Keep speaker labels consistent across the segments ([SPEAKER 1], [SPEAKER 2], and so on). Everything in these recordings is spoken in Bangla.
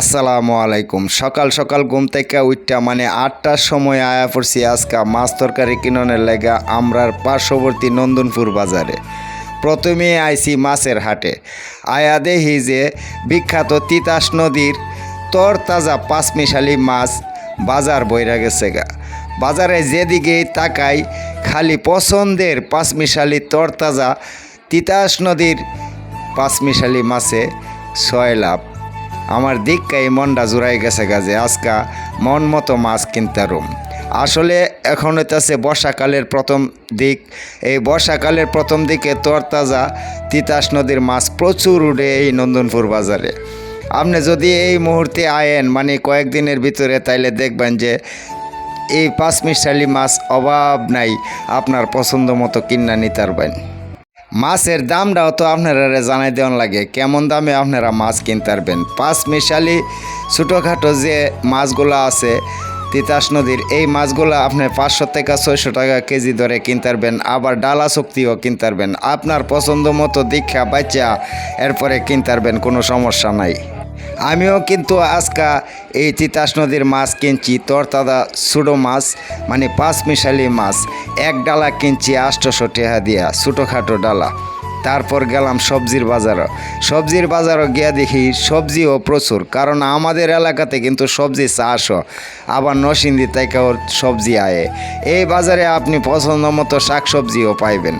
[SPEAKER 1] আসসালামু আলাইকুম। সকাল সকাল ঘুম থেকে উঠটা মানে আটটার সময় আয়া পড়ছি আজকা মাছ তরকারি কিননের লেগা আমরার পার্শ্ববর্তী নন্দনপুর বাজারে। প্রথমে আইছি মাছের হাটে। আয়া দেহি যে বিখ্যাত তিতাস নদীর তরতাজা পাঁচমিশালি মাছ বাজার বইরা গেছে গা। বাজারে যেদিকেই তাকাই, খালি পছন্দের পাঁচমিশালি তরতাজা তিতাস নদীর পাঁচমিশালি মাছে ছয় লাভ। আমার দিককাই মনটা জুড়াই গেছে গাছে আজকা মন মতো মাছ কিনতারুম আসলে এখন হইতাছে বর্ষাকালের প্রথম দিক, এই বর্ষাকালের প্রথম দিকে তরতাজা তিতাস নদীর মাছ প্রচুর উঠে এই নন্দনপুর বাজারে। আপনি যদি এই মুহূর্তে আয়েন মানে কয়েকদিনের ভিতরে তাইলে দেখবেন যে এই পাঁচ মিশালি মাছ অভাব নাই, আপনার পছন্দ মতো কিনা নিতে পারবেন। মাছের দামটাও তো আপনারা জানাই দেওয়ান লাগে। কেমন দামে আপনারা মাছ কিনতে পারবেন? পাঁচ মিশালি ছোটোখাটো যে মাছগুলো আছে, তিতাস নদীর, এই মাছগুলো আপনি পাঁচশো থেকে ছয়শো টাকা কেজি ধরে কিনতে পারবেন। আবার ডালা শক্তিও কিনতে পারবেন। আপনার পছন্দ মতো দীক্ষা বাচ্চা এরপরে কিনতে পারবেন, কোনো সমস্যা নাই। আমিও কিন্তু আজকা এই তিতাস নদীর মাছ কিনছি তরতাদা ছোটো মাছ মানে পাঁচ মিশালি মাছ। এক ডালা কিনছি আষ্টশো টেহা দিয়া, ছোটোখাটো ডালা। তারপর গেলাম সবজির বাজারও। সবজির বাজারও গিয়া দেখি সবজিও প্রচুর, কারণ আমাদের এলাকাতে কিন্তু সবজি চাষও। আবার নসিন্দি থেকেও সবজি আয়ে। এই বাজারে আপনি পছন্দ মতো শাক সবজিও পাইবেন।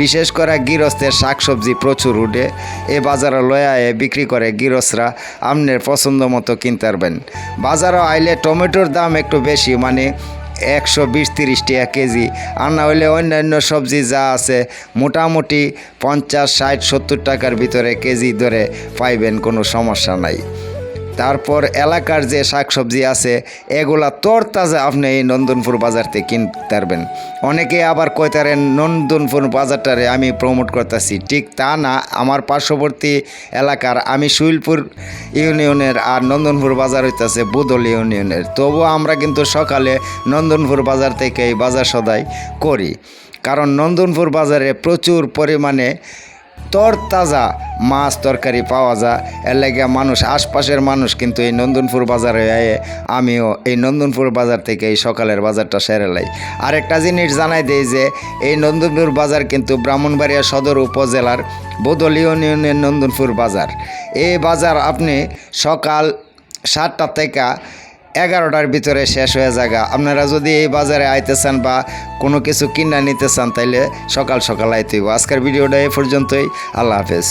[SPEAKER 1] বিশেষ করে গৃহস্থের শাকসবজি প্রচুর উঠে, এ বাজারে লয়া এ বিক্রি করে গৃহস্থরা আপনার পছন্দ মতো কিনতে পারবেন। বাজারও আইলে টমেটোর দাম একটু বেশি মানে একশো বিশ তিরিশ টাকা কেজি। আর না হইলে অন্যান্য সবজি যা আছে, মোটামুটি পঞ্চাশ ষাট সত্তর টাকার ভিতরে কেজি ধরে পাইবেন, কোনো সমস্যা নাই। তারপর এলাকার যে শাকসবজি আছে, এগুলা তরতাজা আপনি এই নন্দনপুর বাজার থেকে কিনতে পারবেন। অনেকে আবার কইতারেন নন্দনপুর বাজারটারে আমি প্রমোট করতেছি। ঠিক তা না, আমার পার্শ্ববর্তী এলাকার আমি শুইলপুর ইউনিয়নের আর নন্দনপুর বাজার হইতেছে বুদল ইউনিয়নের। তবুও আমরা কিন্তু সকালে নন্দনপুর বাজার থেকে এই বাজার সদাই করি। কারণ নন্দনপুর বাজারে প্রচুর পরিমাণে তরতাজা মাছ তরকারি পাওয়া যায়। এর লাগে মানুষ, আশপাশের মানুষ কিন্তু এই নন্দনপুর বাজারে আয়ে। আমিও এই নন্দনপুর বাজার থেকে এই সকালের বাজারটা সেরে লাই। আরেকটা জিনিস জানাই দেই যে, এই নন্দনপুর বাজার কিন্তু ব্রাহ্মণবাড়িয়া সদর উপজেলার বদল ইউনিয়নের নন্দনপুর বাজার। এই বাজার আপনি সকাল সাতটা থেকে এগারোটার ভিতরে শেষ হয়ে যাগা। আপনারা যদি এই বাজারে আইতে চান বা কোনো কিছু কিনা নিতে চান, তাইলে সকাল সকাল আইতেই। আজকের ভিডিওটা এ পর্যন্তই। আল্লাহ হাফেজ।